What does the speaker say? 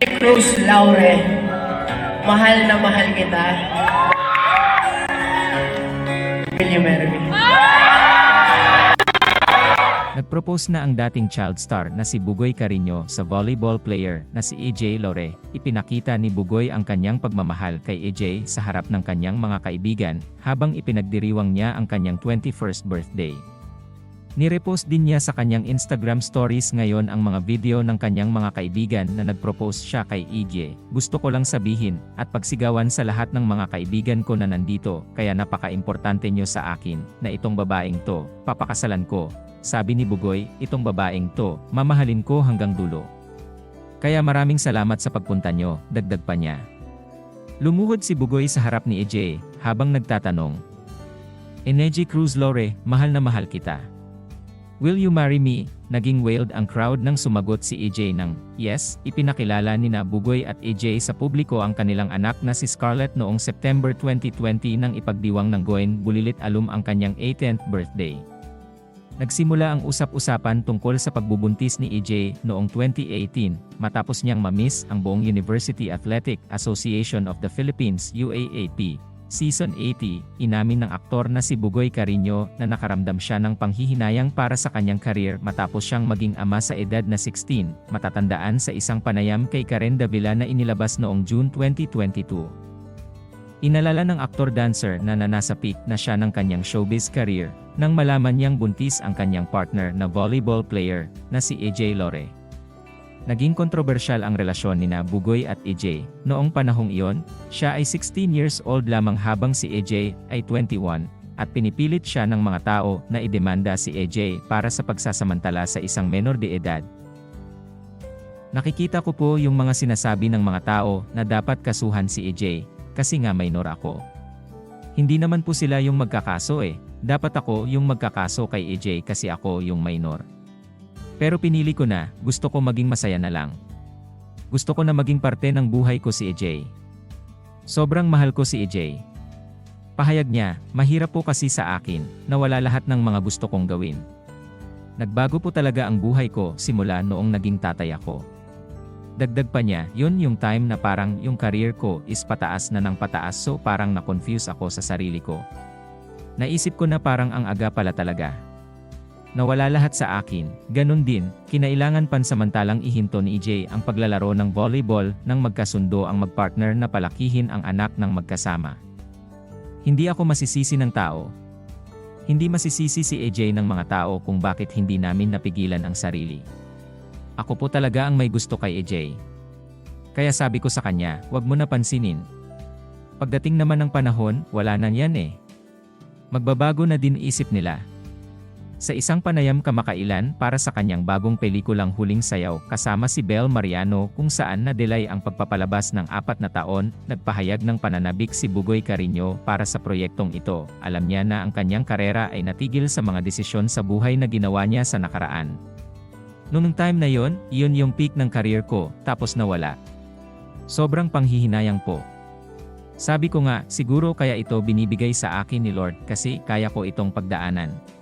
Energy Cruz Laure. Mahal na mahal kita. Will you marry me? Nagpropose na ang dating child star na si Bugoy Carino sa volleyball player na si AJ Lore. Ipinakita ni Bugoy ang kanyang pagmamahal kay AJ sa harap ng kanyang mga kaibigan habang ipinagdiriwang niya ang kanyang 21st birthday. Nirepost din niya sa kanyang Instagram stories ngayon ang mga video ng kanyang mga kaibigan na nagpropose siya kay EJ. Gusto ko lang sabihin, at pagsigawan sa lahat ng mga kaibigan ko na nandito, kaya napaka-importante nyo sa akin, na itong babaeng to, papakasalan ko. Sabi ni Bugoy, itong babaeng to, mamahalin ko hanggang dulo. Kaya maraming salamat sa pagpunta nyo, dagdag pa niya. Lumuhod si Bugoy sa harap ni EJ, habang nagtatanong, Energy Cruz Lore, mahal na mahal kita. Will you marry me? Naging wailed ang crowd nang sumagot si AJ ng yes, ipinakilala ni na Bugoy at AJ sa publiko ang kanilang anak na si Scarlett noong September 2020 nang ipagdiwang ng Goin Bulilit Alum ang kanyang 18th birthday. Nagsimula ang usap-usapan tungkol sa pagbubuntis ni AJ noong 2018 matapos niyang mamiss ang buong University Athletic Association of the Philippines UAAP Season 80, inamin ng aktor na si Bugoy Carino na nakaramdam siya ng panghihinayang para sa kanyang career matapos siyang maging ama sa edad na 16, matatandaan sa isang panayam kay Karen Davila na inilabas noong June 2022. Inalala ng aktor-dancer na nanasa peak na siya ng kanyang showbiz career, nang malaman niyang buntis ang kanyang partner na volleyball player, na si AJ Lore. Naging kontrobersyal ang relasyon ni Bugoy at AJ. Noong panahong iyon, siya ay 16 years old lamang habang si AJ ay 21, at pinipilit siya ng mga tao na idemanda si AJ para sa pagsasamantala sa isang menor de edad. Nakikita ko po yung mga sinasabi ng mga tao na dapat kasuhan si AJ, kasi nga minor ako. Hindi naman po sila yung magkakaso eh, dapat ako yung magkakaso kay AJ kasi ako yung minor. Pero pinili ko na, gusto ko maging masaya na lang. Gusto ko na maging parte ng buhay ko si AJ. Sobrang mahal ko si AJ. Pahayag niya, mahirap po kasi sa akin, na wala lahat ng mga gusto kong gawin. Nagbago po talaga ang buhay ko simula noong naging tatay ako. Dagdag pa niya, yun yung time na parang yung career ko is pataas na ng pataas so parang na-confuse ako sa sarili ko. Naisip ko na parang ang aga pala talaga. Nawala lahat sa akin, ganun din, kinailangan pansamantalang ihinto ni EJ ang paglalaro ng volleyball nang magkasundo ang magpartner na palakihin ang anak ng magkasama. Hindi ako masisisi ng tao. Hindi masisisi si AJ ng mga tao kung bakit hindi namin napigilan ang sarili. Ako po talaga ang may gusto kay AJ. Kaya sabi ko sa kanya, wag mo na pansinin. Pagdating naman ng panahon, wala na yan eh. Magbabago na din isip nila. Sa isang panayam kamakailan para sa kanyang bagong pelikulang Huling Sayaw kasama si Bel Mariano kung saan na-delay ang pagpapalabas ng apat na taon, nagpahayag ng pananabik si Bugoy Carino para sa proyektong ito. Alam niya na ang kanyang karera ay natigil sa mga desisyon sa buhay na ginawa niya sa nakaraan. Noong time na yon, iyon yung peak ng career ko, tapos nawala. Sobrang panghihinayang po. Sabi ko nga, siguro kaya ito binibigay sa akin ni Lord kasi kaya ko itong pagdaanan.